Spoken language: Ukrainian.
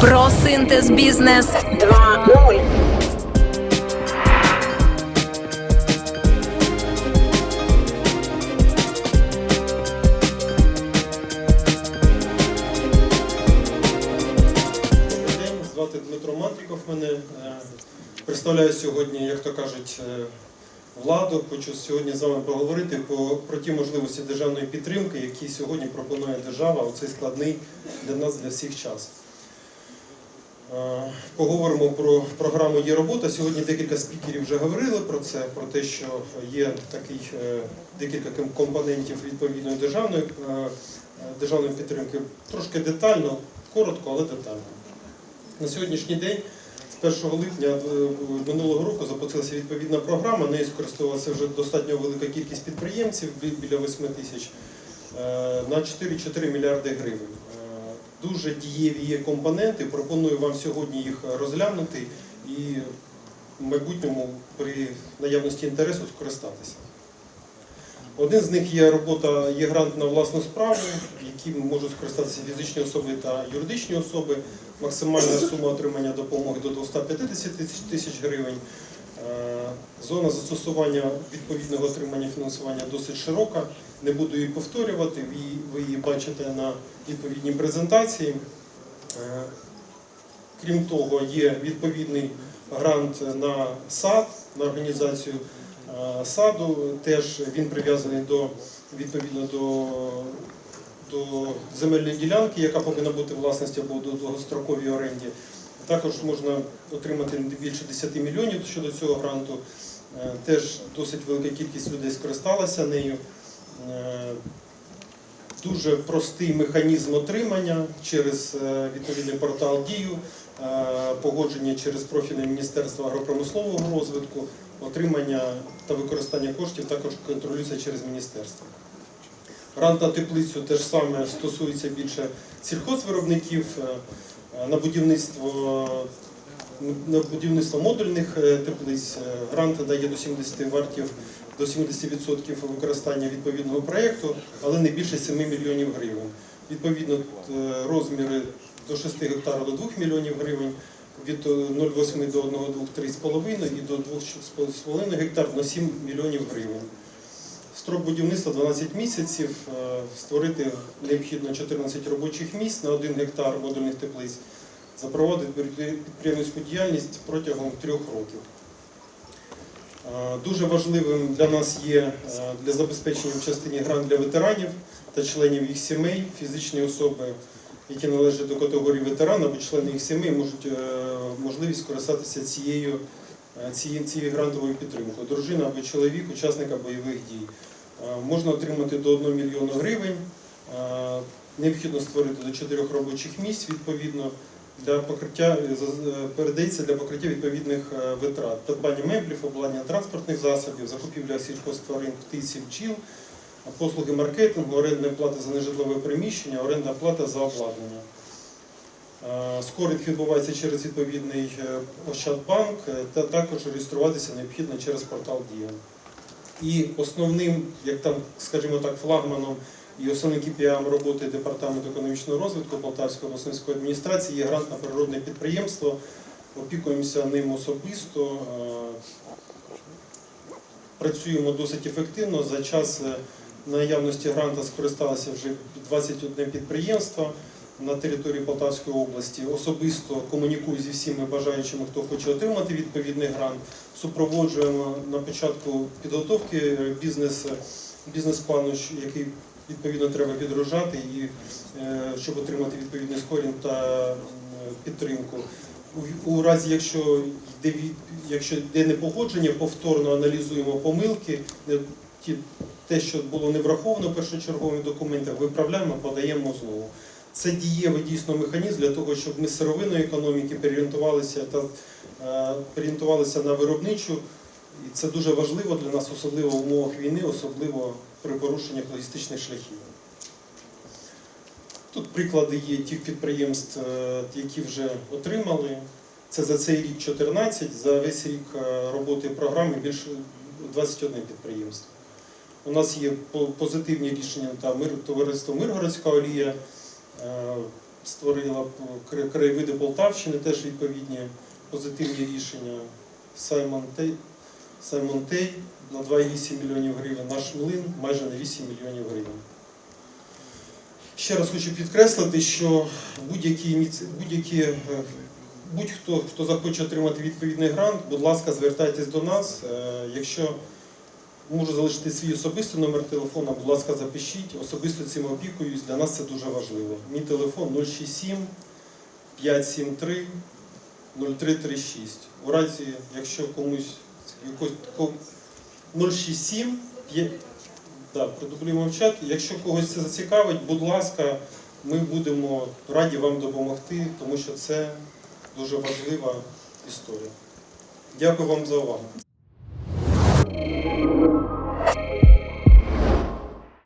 Про синтез бізнес 2.0. Добрий день, звати Дмитро Мандріков. Мене е, представляю сьогодні, як то кажуть, е, владу. Хочу сьогодні з вами поговорити по, про ті можливості державної підтримки, які сьогодні пропонує держава у цей складний для нас, для всіх час. Поговоримо про програму Є робота. Сьогодні декілька спікерів вже говорили про це, про те, що є такий е, декілька компонентів відповідної державної, е, державної підтримки. Трошки детально, коротко, але детально. На сьогоднішній день, з 1 липня е, минулого року, запустилася відповідна програма. Нею скористувалася вже достатньо велика кількість підприємців, біля 8 тисяч, на 4,4 мільярди гривень. Дуже дієві є компоненти. Пропоную вам сьогодні їх розглянути і в майбутньому при наявності інтересу скористатися. Один з них є робота, є грант на власну справу, яким можуть скористатися фізичні особи та юридичні особи. Максимальна сума отримання допомоги до 250 тисяч- тисяч гривень. Е, Зона застосування відповідного отримання фінансування досить широка. Не буду її повторювати, ви її- бачите на відповідній презентації. Е, Крім того, є відповідний грант на сад, на організацію е, саду. Теж він прив'язаний до відповідно до, до земельної ділянки, яка повинна бути власності або до довгостроковій оренді. Також можна отримати більше 10 мільйонів щодо цього гранту. Е, Теж досить велика кількість людей скористалася нею. Е, Дуже простий механізм отримання через е, відповідний портал Дію, погодження через профільне Міністерство агропромислового розвитку, отримання та використання коштів також контролюється через міністерство. Грант на теплицю теж саме стосується більше сільхозвиробників на будівництво. На будівництво модульних е, теплиць е, грант дає до 70 вартів до 70% використання відповідного проєкту, але не більше 7 мільйонів гривень. Відповідно, е, розміри до 6 гектарів до 2 мільйонів гривень, від е, 0,8 до 1,2 3,5 і до 2,5 гектар на 7 мільйонів гривень. Строк будівництва 12 місяців, е, створити необхідно 14 робочих місць на 1 гектар модульних теплиць, запровадити підприємницьку діяльність протягом трьох років. Е, Дуже важливим для нас є е, для забезпечення в частині грант для ветеранів та членів їх сімей, фізичні особи, які належать до категорії ветеран або члени їх сімей, можуть можливість скористатися цією, цією, цією грантовою підтримкою. Дружина або чоловік, учасника бойових дій. Е, Можна отримати до 1 мільйона гривень. Е, Необхідно створити до 4 робочих місць відповідно для покриття е, передається для покриття відповідних витрат, придбання меблів, обладнання транспортних засобів, закупівля сільхозтварин, птиців, бджіл, послуги маркетингу, орендна плата за нежитлове приміщення, орендна плата за обладнання. Скоринг відбувається через відповідний Ощадбанк та також реєструватися необхідно через портал Дія. І основним, як там, скажімо так, флагманом і основним KPI роботи Департаменту економічного розвитку Полтавської обласної адміністрації є грант на природне підприємство. Опікуємося ним особисто. е, Працюємо досить ефективно. За час е, наявності гранта скористалося вже 21 підприємство на території Полтавської області. Особисто комунікую зі всіма бажаючими, хто хоче отримати відповідний грант. Супроводжуємо на початку підготовки е, бізнес, бізнес-плану, який відповідно треба підгружати, і е, щоб отримати відповідний скорінг та підтримку. У, разі, якщо йде, якщо йде непогодження, повторно аналізуємо помилки, е, те, що було не враховано в першочергових виправляємо, подаємо знову. Це дієвий дійсно механізм для того, щоб ми з сировинної економіки переорієнтувалися та е, переорієнтувалися на виробничу. І це дуже важливо для нас, особливо в умовах війни, особливо при порушеннях логістичних шляхів. Тут приклади є тих підприємств, е, які вже отримали. Це за цей рік 14, за весь рік е, роботи програми більше 21 підприємство. У нас є позитивні рішення та товариство Миргородська олія, створила п- краєвиди Полтавщини, теж відповідні позитивні рішення. Саймон Тей, Саймон Тей на 2,8 мільйонів гривень, наш млин майже на 8 мільйонів гривень. Ще раз хочу підкреслити, що будь-які, будь-які е, будь-хто, хто захоче отримати відповідний грант, будь ласка, звертайтесь до нас. Е, Якщо можу залишити свій особистий номер телефона, будь ласка, запишіть. Особисто цим опікуюсь. Для нас це дуже важливо. Мій телефон 067 573 0336. У разі, якщо комусь якось ко- 067 п'я- да, продублюємо в чат. Якщо когось це зацікавить, будь ласка, ми будемо раді вам допомогти, тому що це дуже важлива історія. Дякую вам за увагу.